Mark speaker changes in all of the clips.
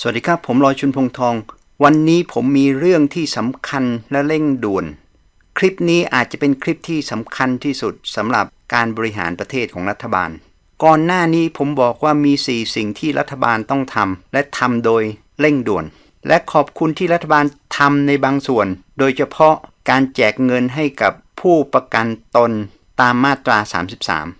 Speaker 1: สวัสดีครับ ผมลอยชุนพงทอง วันนี้ผมมีเรื่องที่สำคัญและเร่งด่วน คลิปนี้อาจจะเป็นคลิปที่สำคัญที่สุดสำหรับการบริหารประเทศของรัฐบาล ก่อนหน้านี้ผมบอกว่ามี 4 สิ่งที่รัฐบาลต้องทำและทำโดยเร่งด่วน และขอบคุณที่รัฐบาลทำในบางส่วน โดยเฉพาะการแจกเงินให้กับผู้ประกันตนตามมาตรา 33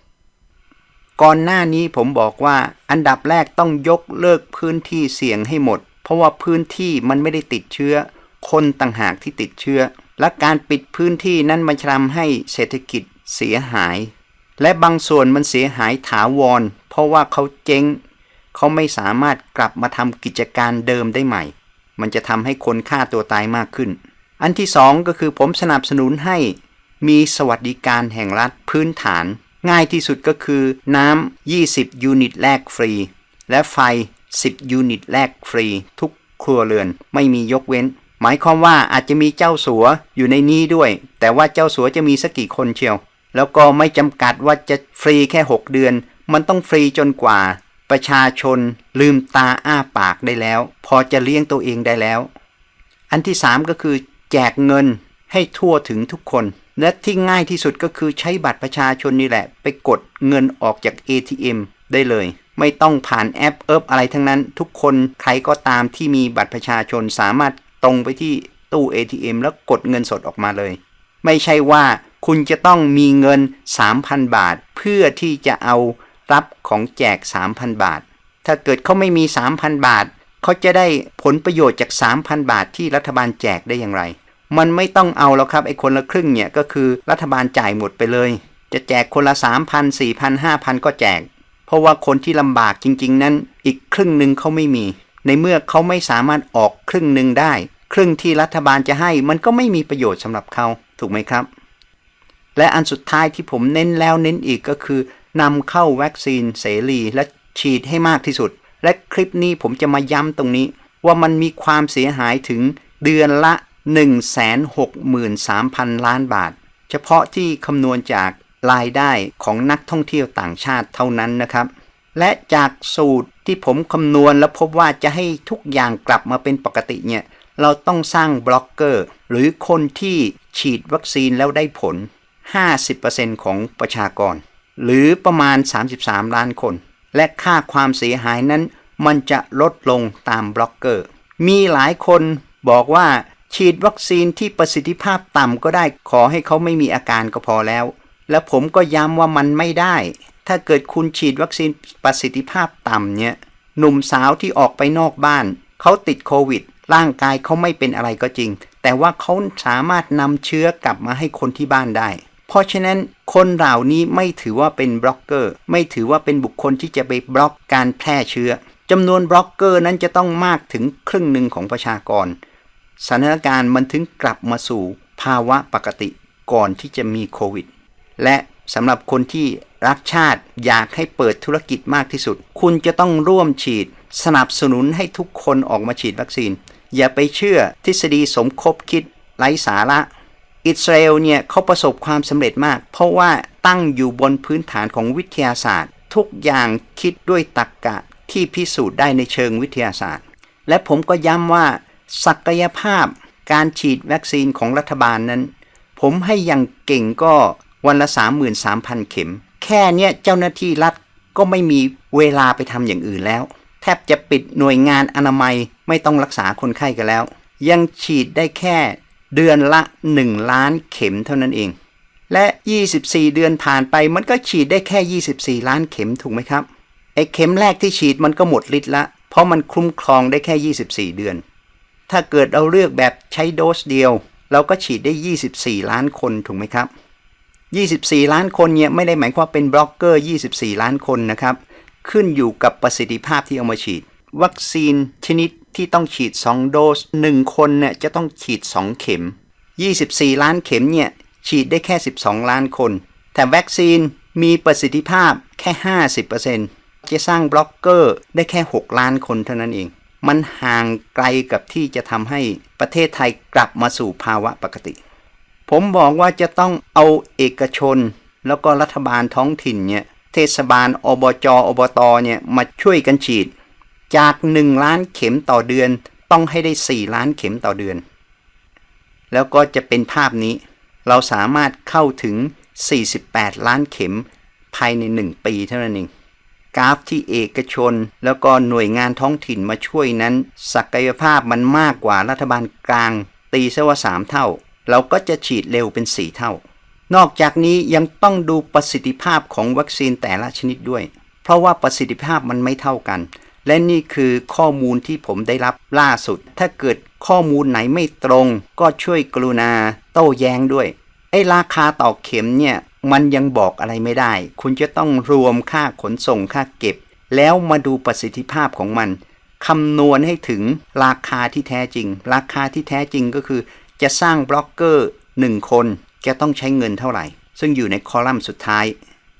Speaker 1: ก่อนหน้านี้ผมบอกว่าอันดับแรกต้องยกเลิกพื้นที่เสี่ยงให้หมด เพราะว่าพื้นที่มันไม่ได้ติดเชื้อ คนต่างหากที่ติดเชื้อ และการปิดพื้นที่นั้นมันทำให้เศรษฐกิจเสียหาย และบางส่วนมันเสียหายถาวร เพราะว่าเขาเจ๊ง เขาไม่สามารถกลับมาทำกิจการเดิมได้ใหม่ มันจะทำให้คนฆ่าตัวตายมากขึ้น อันที่สองก็คือผมสนับสนุนให้มีสวัสดิการแห่งรัฐพื้นฐาน ง่ายที่สุดก็คือน้ำ 20 ยูนิตแรกฟรี และไฟ 10 ยูนิตแรกฟรี ทุกครัวเรือนไม่มียกเว้น หมายความว่าอาจจะมีเจ้าสัวอยู่ในนี้ด้วย แต่ว่าเจ้าสัวจะมีสักกี่คนเชียว แล้วก็ไม่จำกัดว่าจะฟรีแค่ 6 เดือน มันต้องฟรีจนกว่า ประชาชนลืมตาอ้าปากได้แล้ว พอจะเลี้ยงตัวเองได้แล้ว อันที่ 3 ก็คือ แจกเงินให้ทั่วถึงทุกคน และที่ง่ายที่สุดก็คือใช้บัตรประชาชนนี่แหละ ไปกดเงินออกจาก ATM ได้เลย ไม่ต้องผ่านแอปเอิบอะไรทั้งนั้น ทุกคนใครก็ตามที่มีบัตรประชาชนสามารถตรงไปที่ตู้ ATM แล้วกดเงินสดออกมาเลย ไม่ใช่ว่าคุณจะต้องมีเงิน 3,000 บาท เพื่อที่จะเอารับของแจก 3,000 บาท ถ้าเกิดเขาไม่มี 3,000 บาท เขาจะได้ผลประโยชน์จาก 3,000 บาทที่รัฐบาลแจกได้อย่างไร มันไม่ต้องเอาแล้วครับไอ้คนละครึ่งเนี่ยก็คือรัฐบาลจ่ายหมดไปเลย จะแจกคนละ 3,000 4,000 5,000 ก็แจก เพราะว่าคนที่ลำบากจริง ๆ นั้นอีกครึ่งหนึ่งเขาไม่มี ในเมื่อเขาไม่สามารถออกครึ่งหนึ่งได้ ครึ่งที่รัฐบาลจะให้มันก็ไม่มีประโยชน์สำหรับเขาถูกไหมครับ และอันสุดท้ายที่ผมเน้นแล้วเน้นอีกก็คือนำเข้าวัคซีนเสรีและฉีดให้มากที่สุด และคลิปนี้ผมจะมาย้ำตรงนี้ ว่ามันมีความเสียหายถึงเดือนละ 163,000 ล้านบาท เฉพาะที่คำนวณจากรายได้ของนักท่องเที่ยวต่างชาติเท่านั้นนะครับ และจากสูตรที่ผมคำนวณแล้วพบว่าจะให้ทุกอย่างกลับมาเป็นปกติเนี่ยเราต้องสร้างบล็อกเกอร์ หรือคนที่ฉีดวัคซีนแล้วได้ผล 50%ของประชากร หรือประมาณ 33 ล้านคน และค่าความเสียหายนั้น มันจะลดลงตามบล็อกเกอร์ มีหลายคนบอกว่า ฉีดวัคซีนที่ประสิทธิภาพต่ำก็ได้ขอให้เขาไม่มีอาการก็พอแล้ว และผมก็ย้ำว่ามันไม่ได้ ถ้าเกิดคุณฉีดวัคซีนประสิทธิภาพต่ำเนี่ยหนุ่มสาวที่ออกไปนอกบ้าน เขาติดโควิด ร่างกายเขาไม่เป็นอะไรก็จริง แต่ว่าเขาสามารถนำเชื้อกลับมาให้คนที่บ้านได้ เพราะฉะนั้นคนเหล่านี้ไม่ถือว่าเป็นบล็อกเกอร์ ไม่ถือว่าเป็นบุคคลที่จะไปบล็อกการแพร่เชื้อจำนวนบล็อกเกอร์นั้นจะต้องมากถึงครึ่งหนึ่งของประชากร สถานการณ์มันถึงกลับมาสู่ภาวะปกติก่อนที่จะมีโควิด และสำหรับคนที่รักชาติอยากให้เปิดธุรกิจมากที่สุด คุณจะต้องร่วมฉีด สนับสนุนให้ทุกคนออกมาฉีดวัคซีน อย่าไปเชื่อทฤษฎีสมคบคิดไร้สาระ อิสราเอลเนี่ยเขาประสบความสำเร็จมาก เพราะว่าตั้งอยู่บนพื้นฐานของวิทยาศาสตร์ ทุกอย่างคิดด้วยตรรกกะที่พิสูจน์ได้ในเชิงวิทยาศาสตร์ และผมก็ย้ำว่า ศักยภาพการฉีดวัคซีนของรัฐบาลนั้น ผมให้อย่างเก่งก็วันละ 33,000 เข็ม แค่เนี้ยเจ้าหน้าที่รัฐก็ไม่มีเวลาไปทำอย่างอื่นแล้ว แทบจะปิดหน่วยงานอนามัยไม่ต้องรักษาคนไข้กันแล้ว ยังฉีดได้แค่เดือนละ 1 ล้านเข็มเท่านั้นเอง และ 24 เดือนผ่านไปมันก็ฉีดได้แค่ 24 ล้านเข็มถูกไหมครับไอ้เข็มแรกที่ฉีดมันก็หมดฤทธิ์ละเพราะมันคุ้มครองได้แค่ 24 เดือน ถ้าเกิดเราเลือกแบบใช้โดสเดียว เราก็ฉีดได้ 24 ล้านคนถูกไหมครับ 24 ล้านคนเนี่ยไม่ได้หมายความเป็นบล็อกเกอร์ 24 ล้านคนนะครับ ขึ้นอยู่กับประสิทธิภาพที่เอามาฉีด วัคซีนชนิดที่ต้องฉีด 2 โดส 1 คนเนี่ยจะต้องฉีด 2 เข็ม 24 ล้านเข็มเนี่ยฉีดได้แค่ 12 ล้านคน แต่วัคซีนมีประสิทธิภาพแค่ 50%จะสร้างบล็อกเกอร์ได้แค่ 6 ล้านคนเท่านั้นเอง มันห่างไกลกับที่จะทำให้ประเทศไทยกลับมาสู่ภาวะปกติ ผมบอกว่าจะต้องเอาเอกชน แล้วก็รัฐบาลท้องถิ่นเนี่ยเทศบาลอบจอบตเนี่ยมาช่วยกันฉีด จาก 1 ล้านเข็มต่อเดือนต้องให้ได้ 4 ล้านเข็มต่อเดือน แล้วก็จะเป็นภาพนี้ เราสามารถเข้าถึง 48 ล้านเข็มภายใน 1 ปีเท่านั้นเอง กราฟที่เอกชน แล้วก็หน่วยงานท้องถิ่นมาช่วยนั้น ศักยภาพมันมากกว่ารัฐบาลกลาง ตีซะว่า 3 เท่า เราก็จะฉีดเร็วเป็น 4 เท่า นอกจากนี้ยังต้องดูประสิทธิภาพของวัคซีนแต่ละชนิดด้วย เพราะว่าประสิทธิภาพมันไม่เท่ากัน และนี่คือข้อมูลที่ผมได้รับล่าสุด ถ้าเกิดข้อมูลไหนไม่ตรง ก็ช่วยกรุณาโต้แย้งด้วยไอ้ราคาต่อเข็มเนี่ย มันยังบอกอะไรไม่ได้ คุณจะต้องรวมค่าขนส่งค่าเก็บ แล้วมาดูประสิทธิภาพของมันคำนวณให้ถึงราคาที่แท้จริง ราคาที่แท้จริงก็คือ จะสร้างบล็อกเกอร์1คนจะต้องใช้เงินเท่าไหร่ ซึ่งอยู่ในคอลัมน์สุดท้าย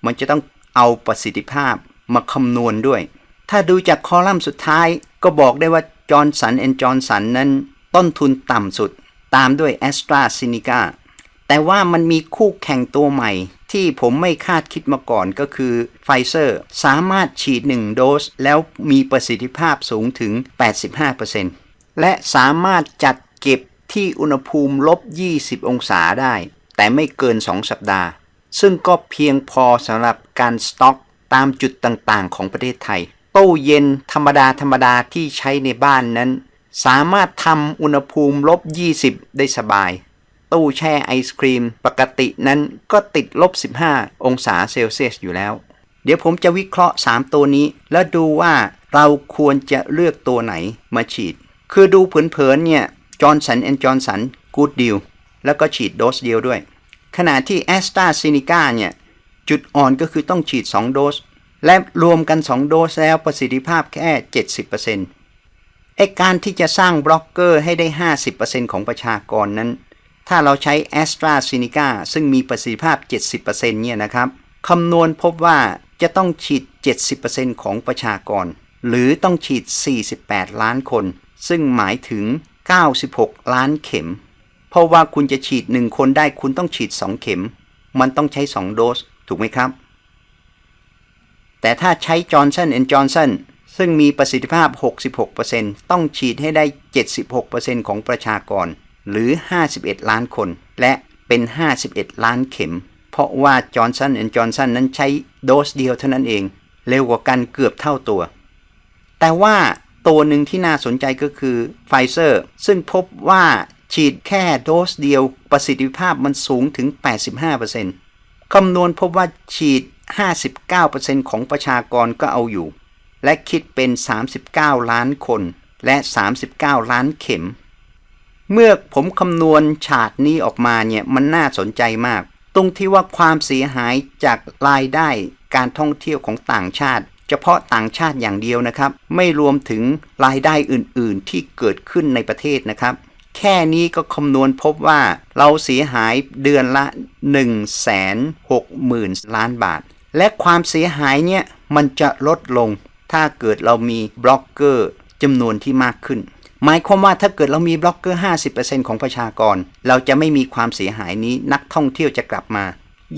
Speaker 1: มันจะต้องเอาประสิทธิภาพมาคำนวณด้วย ถ้าดูจากคอลัมน์สุดท้าย ก็บอกได้ว่าจอร์นสันแอนจอร์นสันนั้น ต้นทุนต่ำสุด ตามด้วยแอสตราซินิกา แต่ว่ามันมีคู่แข่งตัวใหม่ ที่ผมไม่คาดคิดมาก่อนก็คือไฟเซอร์สามารถฉีด 1 โดส แล้วมีประสิทธิภาพสูงถึง 85%และสามารถจัดเก็บที่อุณหภูมิลบ 20 องศาได้ แต่ไม่เกิน 2 สัปดาห์ ซึ่งก็เพียงพอสำหรับการสต็อกตามจุดต่างๆ ของประเทศไทย ตู้เย็นธรรมดาธรรมดาที่ใช้ในบ้านนั้น สามารถทำอุณหภูมิลบ 20 ได้สบาย ตู้แช่ไอศครีม ปกตินั้นก็ติดลบ 15 องศาเซลเซียสอยู่แล้ว เดี๋ยวผมจะวิเคราะห์ 3 ตัวนี้ แล้วดูว่าเราควรจะเลือกตัวไหนมาฉีด คือดูเผินๆเนี่ยจอร์นสันแอนด์จอร์นสันกูดดิวแล้วก็ฉีดโดสเดียวด้วย ขณะที่แอสตราซินิกาเนี่ยจุดอ่อนก็คือต้องฉีด 2 โดส และรวมกัน 2 โดสแล้วประสิทธิภาพแค่ 70%ไอการที่จะสร้างบล็อกเกอร์ให้ได้ 50%ของประชากรนั้น ถ้าเราใช้แอสตราซินิกาซึ่งมีประสิทธิภาพ 70%เนี่ยนะครับคำนวณพบว่าจะต้องฉีด 70%ของประชากร หรือต้องฉีด 48 ล้านคน ซึ่งหมายถึง 96 ล้านเข็ม เพราะว่าคุณจะฉีด 1 คนได้คุณต้องฉีด 2 เข็ม มันต้องใช้ 2 โดส ถูกไหมครับ แต่ถ้าใช้จอร์นสันแอนด์จอร์นสันซึ่งมีประสิทธิภาพ 66%ต้องฉีดให้ได้ 76%ของประชากร หรือ 51 ล้านคน และเป็น 51 ล้านเข็ม เพราะว่าจอร์นสันแอนจอร์นสันนั้นใช้โดสเดียวเท่านั้นเอง เร็วกว่ากันเกือบเท่าตัว แต่ว่าตัวหนึ่งที่น่าสนใจก็คือไฟเซอร์ซึ่งพบว่าฉีดแค่โดสเดียวประสิทธิภาพมันสูงถึง 85%คำนวณพบว่าฉีด 59%ของประชากรก็เอาอยู่ และคิดเป็น 39 ล้านคน และ 39 ล้านเข็ม เมื่อผมคำนวณฉาดนี้ออกมาเนี่ยมันน่าสนใจมาก ตรงที่ว่าความเสียหายจากรายได้การท่องเที่ยวของต่างชาติ เฉพาะต่างชาติอย่างเดียวนะครับ ไม่รวมถึงรายได้อื่น ๆ ที่เกิดขึ้นในประเทศนะครับ แค่นี้ก็คำนวณพบว่าเราเสียหายเดือนละ 160,000 ล้านบาท และความเสียหายเนี่ยมันจะลดลง ถ้าเกิดเรามีบล็อกเกอร์จำนวนที่มากขึ้น หมายความว่าถ้าเกิดเรามีบล็อกเกอร์ 50%ของประชากร เราจะไม่มีความเสียหายนี้นักท่องเที่ยวจะกลับมา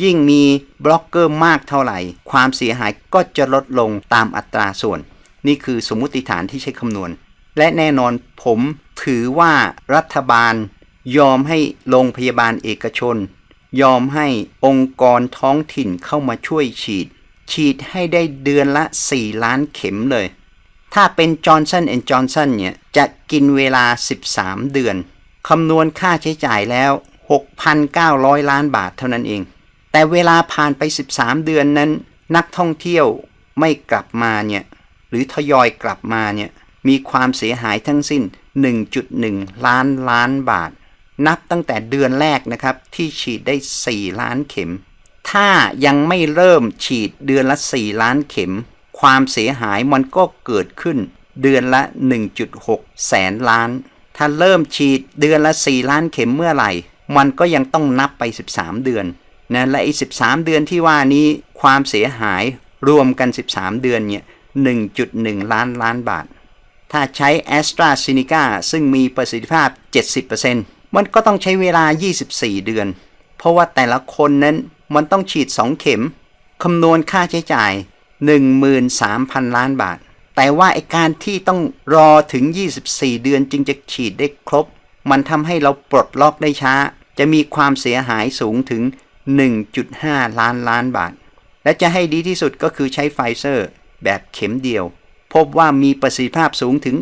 Speaker 1: ยิ่งมีบล็อกเกอร์มากเท่าไหร่ ความเสียหายก็จะลดลงตามอัตราส่วน นี่คือสมมุติฐานที่ใช้คำนวณ และแน่นอนผมถือว่ารัฐบาล ยอมให้โรงพยาบาลเอกชน ยอมให้องค์กรท้องถิ่นเข้ามาช่วยฉีด ฉีดให้ได้เดือนละ 4 ล้านเข็มเลย ถ้าเป็นจอร์นสันแอนด์จอร์นสันเนี่ยจะกินเวลา 13 เดือน คำนวณค่าใช้จ่ายแล้ว 6,900 ล้านบาทเท่านั้นเอง แต่เวลาผ่านไป 13 เดือนนั้น นักท่องเที่ยวไม่กลับมาเนี่ยหรือทยอยกลับมาเนี่ยมีความเสียหายทั้งสิ้น 1.1 ล้านล้านบาท นับตั้งแต่เดือนแรกนะครับ ที่ฉีดได้ 4 ล้านเข็ม ถ้ายังไม่เริ่มฉีดเดือนละ 4 ล้านเข็ม ความเสียหายมันก็เกิดขึ้น เดือนละ 1.6 แสนล้าน ถ้าเริ่มฉีดเดือนละ 4 ล้านเข็มเมื่อไหร่ มันก็ยังต้องนับไป 13 เดือนนะและอี13 เดือนที่ว่านี้ความเสียหายรวมกัน 13 เดือนเนี่ย 1.1 ล้านล้านบาท ถ้าใช้ a s t r a z ซ e c a ซึ่งมีประสิทธิภาพ 70%มันก็ต้องใช้เวลา 24 เดือน เพราะว่าแต่ละคนนั้นมันต้องฉีด 2 เข็ม คำนวณค่าใช้จ่าย 13,000 ล้านบาท แต่ว่าไอการที่ต้องรอถึง 24 เดือนจึงจะฉีดได้ครบ มันทำให้เราปลดล็อกได้ช้า จะมีความเสียหายสูงถึง 1.5 ล้านล้านบาท และจะให้ดีที่สุดก็คือใช้ไฟเซอร์ แบบเข็มเดียว พบว่ามีประสิทธิภาพสูงถึง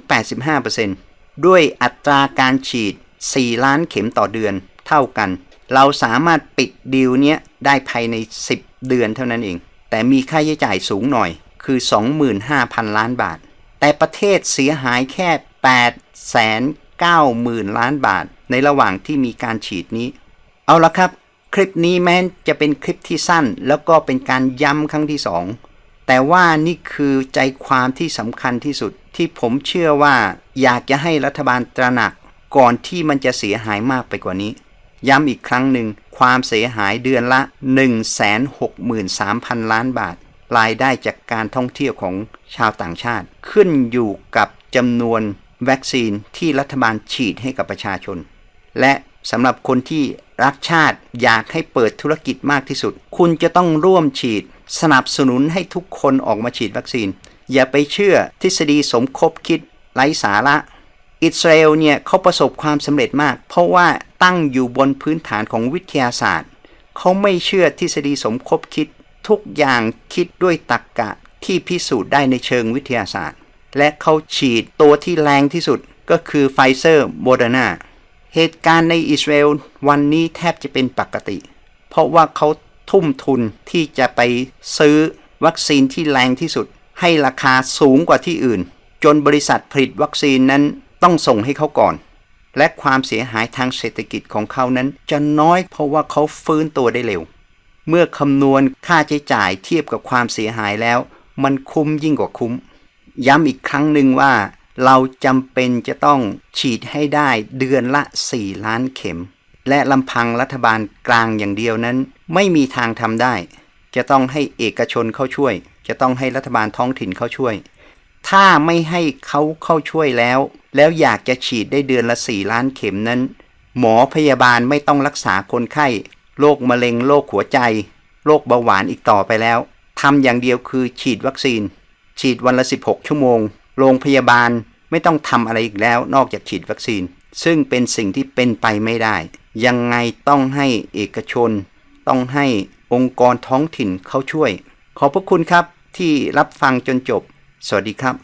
Speaker 1: 85%ด้วยอัตราการฉีด 4 ล้านเข็มต่อเดือนเท่ากัน เราสามารถปิดดีลเนี้ยได้ภายใน 10 เดือนเท่านั้นเอง แต่มีค่าใช้จ่ายสูงหน่อยคือ 25,000 ล้านบาท แต่ประเทศเสียหายแค่8 9 0 0 0 0ล้านบาท ในระหว่างที่มีการฉีดนี้ เอาละครับ คลิปนี้แม้จะเป็นคลิปที่สั้น แล้วก็เป็นการย้ำครั้งที่สองแต่ว่านี่คือใจความที่สำคัญที่สุดที่ผมเชื่อว่าอยากจะให้รัฐบาลตระหนักก่อนที่มันจะเสียหายมากไปกว่านี้ ย้ำอีกครั้งหนึ่ง ความเสียหายเดือนละ 163,000 ล้านบาท รายได้จากการท่องเที่ยวของชาวต่างชาติ ขึ้นอยู่กับจำนวนวัคซีนที่รัฐบาลฉีดให้กับประชาชน และสำหรับคนที่รักชาติอยากให้เปิดธุรกิจมากที่สุด คุณจะต้องร่วมฉีด สนับสนุนให้ทุกคนออกมาฉีดวัคซีน อย่าไปเชื่อทฤษฎีสมคบคิดไร้สาระ อิสราเอลเนี่ยเขาประสบความสำเร็จมาก เพราะว่าตั้งอยู่บนพื้นฐานของวิทยาศาสตร์ เขาไม่เชื่อทฤษฎีสมคบคิด ทุกอย่างคิดด้วยตรรกกะที่พิสูจน์ได้ในเชิงวิทยาศาสตร์ และเขาฉีดตัวที่แรงที่สุดก็คือไฟเซอร์โมเดอร์นาเหตุการณ์ในอิสราเอลวันนี้แทบจะเป็นปกติ เพราะว่าเขาทุ่มทุนที่จะไปซื้อวัคซีนที่แรงที่สุด ให้ราคาสูงกว่าที่อื่น จนบริษัทผลิตวัคซีนนั้น ต้องส่งให้เขาก่อน และความเสียหายทางเศรษฐกิจของเขานั้นจะน้อยเพราะว่าเขาฟื้นตัวได้เร็ว เมื่อคำนวณค่าใช้จ่ายเทียบกับความเสียหายแล้ว มันคุ้มยิ่งกว่าคุ้ม ย้ำอีกครั้งหนึ่งว่า เราจำเป็นจะต้องฉีดให้ได้เดือนละ 4 ล้านเข็ม และลำพังรัฐบาลกลางอย่างเดียวนั้น ไม่มีทางทำได้ จะต้องให้เอกชนเข้าช่วย จะต้องให้รัฐบาลท้องถิ่นเข้าช่วย ถ้าไม่ให้เขาเข้าช่วยแล้ว แล้วอยากจะฉีดได้เดือนละ 4 ล้านเข็มนั้น หมอพยาบาลไม่ต้องรักษาคนไข้โรคมะเร็งโรคหัวใจโรคเบาหวานอีกต่อไปแล้วทำอย่างเดียวคือฉีดวัคซีน ฉีดวันละ 16 ชั่วโมง โรงพยาบาลไม่ต้องทำอะไรอีกแล้ว นอกจากฉีดวัคซีน ซึ่งเป็นสิ่งที่เป็นไปไม่ได้ ยังไงต้องให้เอกชน ต้องให้องค์กรท้องถิ่นเข้าช่วย ขอบพระคุณครับที่รับฟังจนจบ สวัสดีครับ